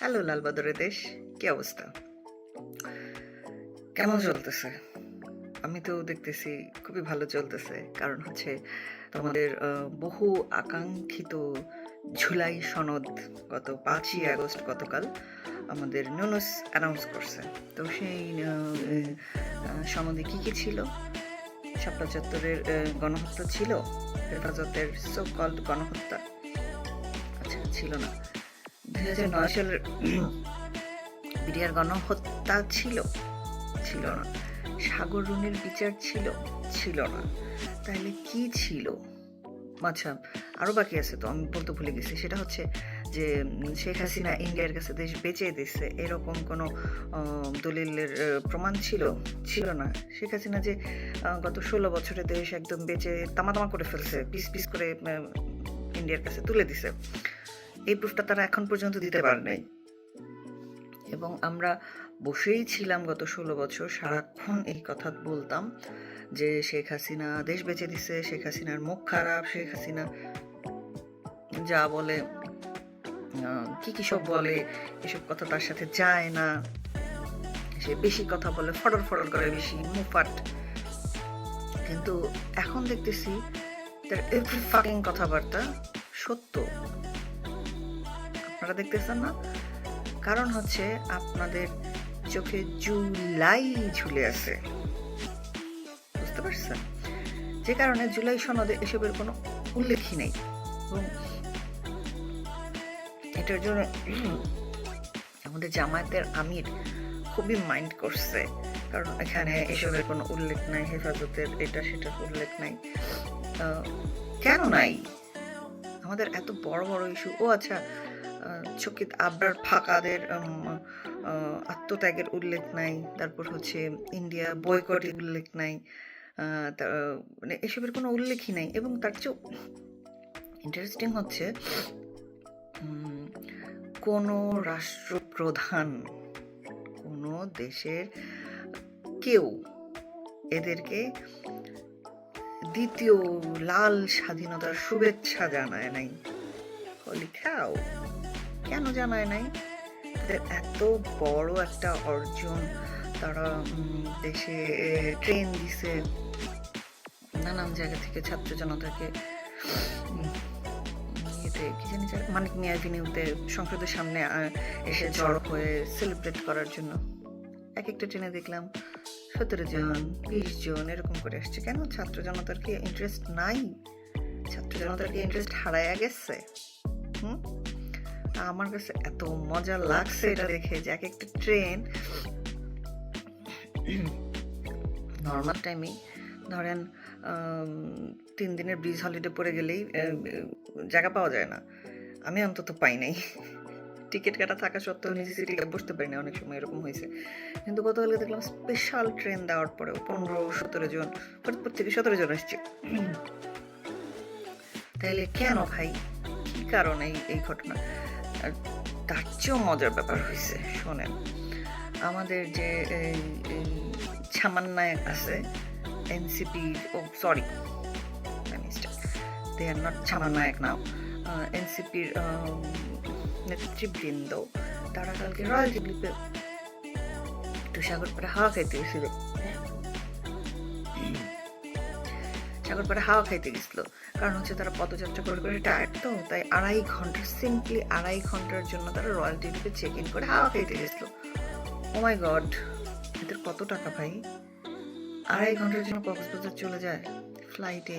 Hello, লালবাদরের দেশ। কি অবস্থা? কেমন চলতেছে? আমি তো দেখতেছি খুবই ভালো চলতেছে। কারণ হচ্ছে তোমাদের বহু আকাঙ্ক্ষিত ঝুলাই সনদ গত পাঁচই আগস্ট গতকাল আমাদের নুনুস অ্যানাউন্স করছে। তো সেই সনদে কি কি ছিল? শাপলা চত্বরের গণহত্যা ছিল? হেফাজতের সো কল্ড গণহত্যা? আচ্ছা ছিল না। দুই হাজার নয় সালের বিডিআর গণহত্যা ছিল ছিল না। সাগর রুনির বিচার ছিল ছিল না। তাহলে কি ছিল? আচ্ছা আরও বাকি আছে তো, আমি বলতে ভুলে গেছি। সেটা হচ্ছে যে শেখ হাসিনা ইন্ডিয়ার কাছে দেশ বেঁচে দিচ্ছে এরকম কোনো দলিলের প্রমাণ ছিল? ছিল না। শেখ হাসিনা যে গত ষোলো বছরে দেশ একদম বেঁচে তামাতামা করে ফেলছে, পিস পিস করে ইন্ডিয়ার কাছে তুলে দিছে। এই প্রুফটা তারা এখন পর্যন্ত দিতে পারে নাই এবং আমরা বসেই ছিলাম গত ষোলো বছর সারাক্ষণ এই কথা বলতাম যে শেখ হাসিনা দেশ বেঁচে দিছে শেখ হাসিনার মুখ খারাপ শেখ হাসিনা যা বলে কি কি সব বলে এসব কথা তার সাথে যায় না। সে বেশি কথা বলে ফটর ফটর করে বেশি মুফাট। কিন্তু এখন দেখতেছি তার এভরি ফাকিং কথাবার্তা সত্য। আপনারা দেখতেছেন না। কারণ হচ্ছে আপনাদের চোখে জুলাই ঝুলে আছে। বুঝতে পারছেন? যে কারণে জুলাই সনদে এসবের কোনো উল্লেখই নেই। এবং এটার জন্য আমাদের জামায়াতের আমির খুবই মাইন্ড করছে। কারণ এখানে এসবের কোনো উল্লেখ নাই, হেফাজতের এটা সেটার উল্লেখ নাই। কেন নাই? আমাদের এত বড় বড় ইস্যু ও আচ্ছা চকিত আবরার ফাঁকাদের আত্মত্যাগের উল্লেখ নাই। তারপর হচ্ছে ইন্ডিয়া বয়কটের উল্লেখ নাই। মানে এসবের কোনো উল্লেখই নাই। এবং তার চেয়েও ইন্টারেস্টিং হচ্ছে কোনো রাষ্ট্রপ্রধান, কোনো দেশের কেউ এদেরকে দ্বিতীয় লাল স্বাধীনতার শুভেচ্ছা জানায় নাই। হলি খাও কেন জানায় নাই? এত বড় একটা অর্জন তারা দেশে ট্রেন দিছে। নানান জায়গা থেকে ছাত্র জনতাকে ইয়েতে কি জানি মানিক মিয়া সংসদের সামনে এসে জড়ো হয়ে সেলিব্রেট করার জন্য। এক একটা ট্রেনে দেখলাম সতেরো জন বিশ জন এরকম করে আসছে কেন ছাত্র জনতার কি ইন্টারেস্ট নাই? ছাত্র জনতার কি ইন্টারেস্ট হারায়া গেছে? হুম? আমার কাছে এত মজা লাগছে এটা দেখে যে এক একটা ট্রেন নর্মাল টাইমে ধরেন তিন দিনের ব্রিজ হলিডে পড়ে গেলেই জায়গা পাওয়া যায় না। আমি অন্তত পাই নাই। টিকিট কাটা থাকা সত্ত্বেও নিজে সিটিতে বসতে পারি না অনেক সময় এরকম হয়েছে। কিন্তু গতকালকে দেখলাম স্পেশাল ট্রেন দেওয়ার পরেও পনেরো সতেরো জন ফরিদপুর থেকে সতেরো জন আসছে। তাইলে কেন ভাই? কি কারণে এই এই ঘটনা? আর তার চেয়েও মজার ব্যাপার হয়েছে, শোনেন। আমাদের যে ছামান্নায়ক আছে এনসিপি ও সরি দে আর নট ছামান্নায়ক নাও এনসিপির নেতৃবৃন্দ, তারা কালকে রয়্যাল টিভলিপে একটু সাগর পাড়ে হাওয়া খাইতে গেছিল। সাগর পাড়ে হাওয়া খাইতে গেছিল। কারণ হচ্ছে তারা পদযাত্রা করে করে টায়ার্ড তো, তাই আড়াই ঘণ্টা সিম্পলি আড়াই ঘণ্টার জন্য তারা রয়্যাল টিভিতে চেক ইন করে হাওয়া খাইতে গেছিল। ও মাই গড এদের কত টাকা ভাই? আড়াই ঘণ্টার জন্য কক্সবাজার চলে যায় ফ্লাইটে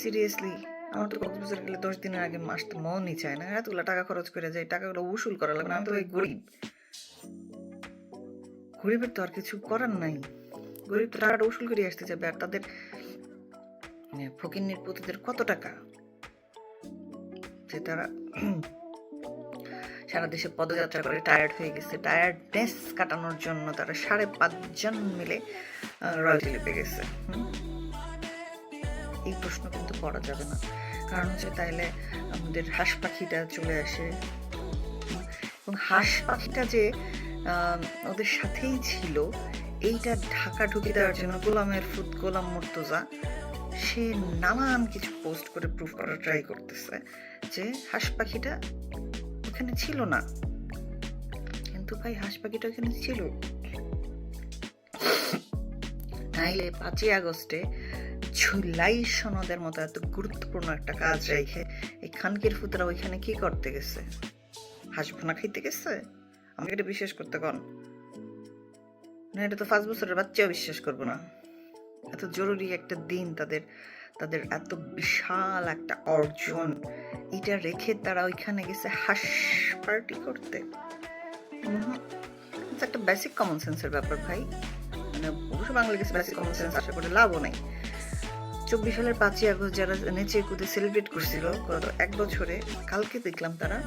সিরিয়াসলি আমার তো কক্সবাজার গেলে দশ দিনের আগে আসতে মনই চায় না। এতগুলো টাকা খরচ করে যায়, টাকাগুলো উসুল করা লাগবে আমি তো ওই গরিব। গরিবের তো আর কিছু করার নাই। গরিব তো টাকাটা উসুল করে আসতে যাবে আর তাদের ফকিন্নির পুঁতিদের কত টাকা? যে তারা সারা দেশে পদযাত্রা করে টায়ার্ড হয়ে গেছে। টায়ার্ডনেস কাটানোর জন্য তারা সাড়ে পাঁচজন মিলে রয়্যাল লিপে গেছে। এই প্রশ্ন কিন্তু করা যাবে না। কারণ হচ্ছে তাইলে আমাদের হাঁস পাখিটা চলে আসে। এবং হাঁস পাখিটা যে ওদের সাথেই ছিল, এইটা ঢাকা ঢুকে দেওয়ার জন্য গোলামের ফুট গোলাম মুর্তজা সে নানান কিছু পোস্ট করে প্রুফ করার ট্রাই করতেছে যে হাঁস পাখিটা এখানে ছিল না। কিন্তু ভাই, হাঁস পাখিটা এখানে ছিল। নাইলে পাঁচই আগস্টে ঝুলাই সনদের মতো এত গুরুত্বপূর্ণ একটা কাজ রেখে এই খানকির ফুতরা ওইখানে কি করতে গেছে? হাঁস ভুনা খাইতে গেছে? আমাকে এটা বিশ্বাস করতে কন। না, এটা তো পাঁচ বছরের বাচ্চাও বিশ্বাস করব না। এত জরুরি একটা দিন তাদের তাদের এত বিশাল একটা অর্জন। এটা রেখে তারা ওইখানে গেছে হাঁস পার্টি করতে। একটা বেসিক কমন সেন্সের ব্যাপার ভাই। অবশ্য বাংলা গেছে বেসিক কমন সেন্স আশা করে লাভও নাই। চব্বিশ সালের পাঁচই আগস্ট যারা নেচে কুদে সেলিব্রেট করছিল, গত এক বছরে, কালকে দেখলাম তারা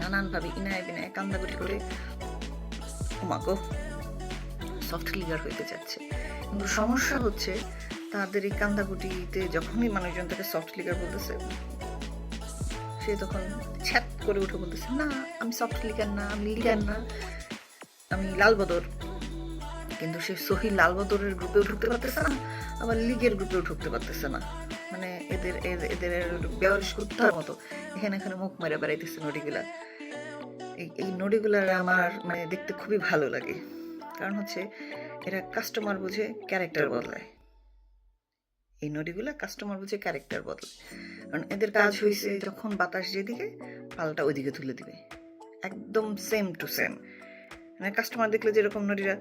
নানানভাবে ইনায় বিনায় কান্দাগুটি করে ওমাগো সফট লিগার হইতে যাচ্ছে। কিন্তু সমস্যা হচ্ছে তাদের এই কান্দাকুটিতে যখনই মানুষজন তাকে সফট লিকার বলতেছে সে তখন ছ্যাত করে উঠে বলতেছে না আমি সফট লিগার না আমি লিগার না আমি লালবদর কিন্তু সে সহি লালবদরের গ্রুপেও ঢুকতে পারতেছে না আবার লিগের গ্রুপেও ঢুকতে পারতেছে না। মানে এদের এদের- বেয়ারিশ কুত্তার মতো। এখানে এখানে মুখ মেরে বেড়াইতেছে নদীগুলা। এই এই নদীগুলার আমার মানে দেখতে খুবই ভালো লাগে। কারণ হচ্ছে এরা কাস্টমার বুঝে ক্যারেক্টার বদলায়। এই নদীগুলা কাস্টমার বুঝে ক্যারেক্টার বদলায়। কারণ এদের কাজ হয়েছে যখন বাতাস যেদিকে পালটা ওইদিকে তুলে দিবে। একদম সেম টু সেম মানে কাস্টমার দেখলে যেরকম নদীরা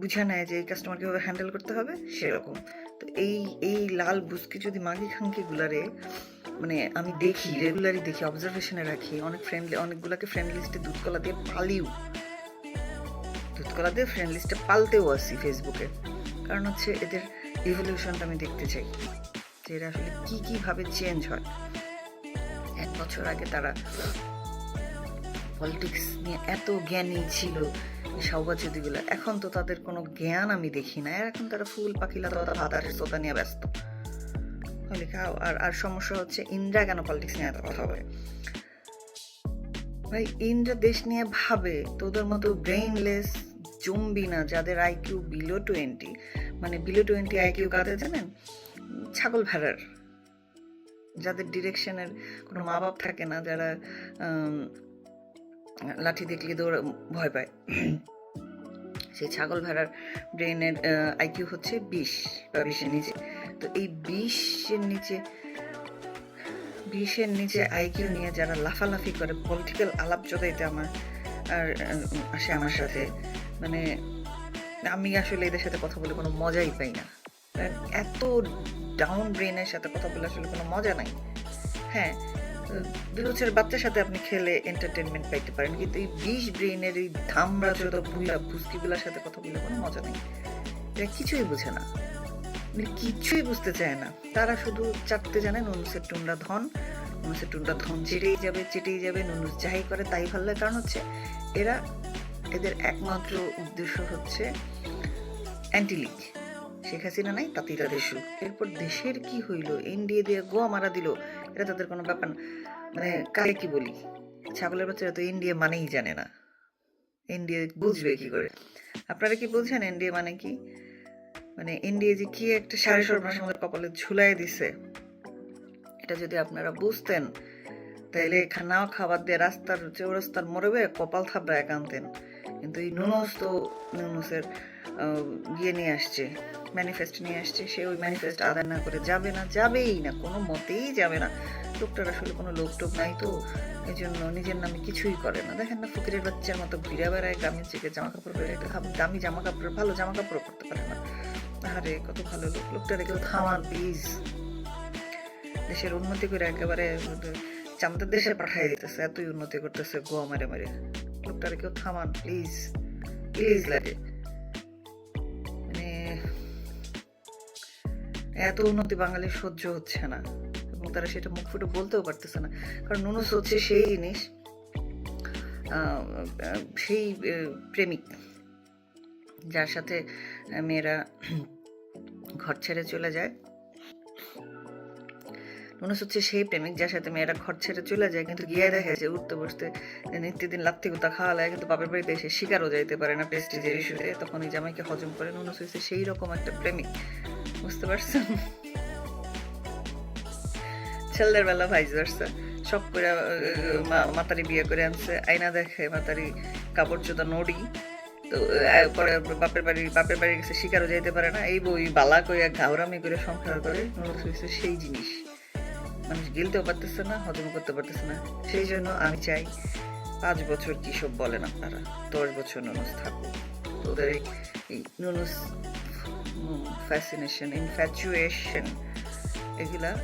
বুঝে নেয় যে এই কাস্টমার কীভাবে হ্যান্ডেল করতে হবে সেরকম। তো এই এই লাল বুসকি যদি মাগি খাঙ্কি গুলারে মানে আমি দেখি রেগুলারই দেখি অবজারভেশনে রাখি অনেক ফ্রেন্ডলি অনেকগুলোকে ফ্রেন্ড লিস্টে দুধ কলা দিয়ে পালিও। দুধ কলা দিয়ে ফ্রেন্ড লিস্টে পালতেও আসি ফেসবুকে কারণ হচ্ছে এদের ইভলিউশনটা আমি দেখতে চাই। যে এরা আসলে কি কীভাবে চেঞ্জ হয়। এক বছর আগে তারা পলিটিক্স নিয়ে এত জ্ঞানী ছিল সৌবাচুদিগুলো এখন তো তাদের কোনো জ্ঞান আমি দেখি না। আর এখন তারা ফুল পাখি লতা ভাতারের শ্রোতা নিয়ে ব্যস্ত। আর আর সমস্যা হচ্ছে ইন্দ্রা কেন পলিটিক্স নিয়ে এত কথা বলে? ভাই ইন্দ্রা দেশ নিয়ে ভাবে তোদের মতো ব্রেইনলেস জম্বি না যাদের আইকিউ বিলো টোয়েন্টি মানে বিলো টোয়েন্টি আইকিউ কাদের জানেন? ছাগল ভেড়ার। যাদের ডিরেকশনের কোনো মা বাপ থাকে না যারা লাঠি দেখলে দৌড় ভয় পায়। সেই ছাগল ভেড়ার ব্রেনের আইকিউ হচ্ছে বিশ বা বিশের নিচে। তো এই বিশের নিচে বিশের নিচে আইকিউ নিয়ে যারা লাফালাফি করে পলিটিক্যাল আলাপ জোগাইতে আমার, আর আসে আমার সাথে। মানে আমি আসলে এদের সাথে কথা বলে কোনো মজাই পাই না। এত ডাউন ব্রেনের সাথে কথা বলে আসলে কোনো মজা নাই। হ্যাঁ দুই বাচ্চার সাথে আপনি খেলে এন্টারটেনমেন্ট পাইতে পারেন, কিন্তু এই বিশ ব্রেনের এই ধামরা যত ভুলা ভুস্কিগুলার সাথে কথা বলে কোনো মজা নেই। এরা কিছুই বুঝে না। মানে কিছুই বুঝতে চায় না। তারা শুধু চাটতে জানে নুনুসের টুন্ডা ধন, নুনুসের টুন্ডা ধন চেটেই যাবে চেটেই যাবে নুনুস যাই করে তাই ভালো লাগে। কারণ হচ্ছে এরা এদের একমাত্র উদ্দেশ্য হচ্ছে অ্যান্টি লিগ শেখ হাসিনা নাই তাদের সুখ। এরপর দেশের কি হইল? এনডিএ দিয়ে গোয়া মারা দিল, এটা তাদের কোনো ব্যাপার মানে কাকে কি বলি? ছাগলের বাচ্চারা তো এনডিএ মানেই জানে না। এনডিএ বুঝবে কি করে? আপনারা কি বুঝছেন এনডিএ মানে কি? মানে এনডিএ যে কি একটা সাড়ে সর্বনাশ আমাদের কপালে ঝুলাই দিছে, এটা যদি আপনারা বুঝতেন, তাহলে খানাও খাবার দিয়ে রাস্তার চৌরাস্তার মরবে কপাল থাবড়া একান্তেন। কিন্তু এই নুনস তো নুনসের ইয়ে নিয়ে আসছে ম্যানিফেস্ট নিয়ে আসছে, সে ওই ম্যানিফেস্ট আদায় না করে যাবে না, যাবেই না, কোনো মতেই যাবে না। লোকটার আসলে কোনো লোক টোক নাই তো এই জন্য নিজের নামে কিছুই করে না। দেখেন না, ফকিরের বাচ্চার মতো ঘুরে বেড়ায় গ্রামের থেকে জামা কাপড় একটা দামি জামা কাপড় ভালো জামা কাপড় পরতে পারে না। আরে কত ভালো লোক। লোকটারে কেউ থামান প্লিজ দেশের উন্নতি করে একেবারে চামতার দেশে পাঠাই দিতেছে, এতই উন্নতি করতেছে, গোয়া মেরে মেরে। লোকটারে কেউ থামান প্লিজ প্লিজ লাগে। মানে এত উন্নতি বাঙালির সহ্য হচ্ছে না। এবং তারা সেটা মুখ ফুটে বলতেও পারতেছে না। কারণ নুনুস হচ্ছে সেই জিনিস সেই প্রেমিক। যার সাথে মেয়েরা ঘর ছেড়ে চলে যায়। নুনুস হচ্ছে সেই প্রেমিক যার সাথে মেয়েরা ঘর ছেড়ে চলে যায়, কিন্তু গিয়ে দেখে যে উঠতে বসতে নিত্যদিন লাত্তি গুতা খাওয়া লাগে, কিন্তু বাপের বাড়িতে এসে শিকারও যাইতে পারে না প্রেস্টিজের ইস্যুতে তখন এই জামাইকে হজম করে নুনুস হয়েছে সেই রকম একটা প্রেমিক। বুঝতে পারছেন ছেলেদের বেলা ভাইস ভার্সা সব করে মাতারি বিয়ে করে আনছে। আয়না দেখে মাতারি কাপড় চোদা নড়ি। তো পরে বাপের বাড়ি বাপের বাড়ি গেছে শিকারও যাইতে পারে না। এই বই বালা কইয়া ঘাওরামি করে সংসার করে নুডলস হয়েছে সেই জিনিস। মানুষ গিলতেও পারতেছে না হজম করতে পারতেছে না। সেই জন্য আমি চাই পাঁচ বছর কি সব বলেন আপনারা? দশ বছর নুনুস থাকুক। তো ওদের এই- এই নুনুস ফ্যাসিনেশন ইনফ্যাচুয়েশন এগুলা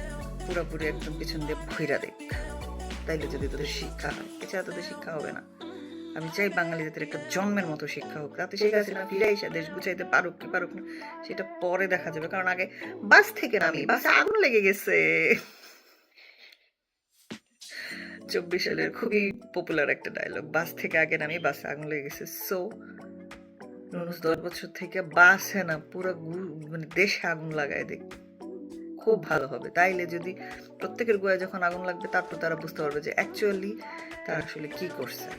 পুরোপুরি একদম পিছন দিয়ে ভৈরা দেখ। তাইলে যদি তোদের শিক্ষা হয়। এছাড়া তোদের শিক্ষা হবে না। আমি চাই বাঙালি জাতির একটা জন্মের মতো শিক্ষা হোক। তাতে শেখ হাসিনা ফিরে এসে দেশ গুছাইতে পারুক কি পারুক না, সেটা পরে দেখা যাবে। কারণ আগে বাস থেকে নামি, বাসে আগুন লেগে গেছে। চব্বিশ সালের খুবই পপুলার একটা ডায়লগ বাস থেকে আগে নামি, বাসে আগুন লেগে গেছে। সো নুনুস দশ বছর থেকে বাসে না, পুরো মানে দেশে আগুন লাগায় দেখ। খুব ভালো হবে। তাইলে যদি প্রত্যেকের গোয়া যখন আগুন লাগবে, তারপর তারা বুঝতে পারবে যে অ্যাকচুয়ালি তারা আসলে কি করছে।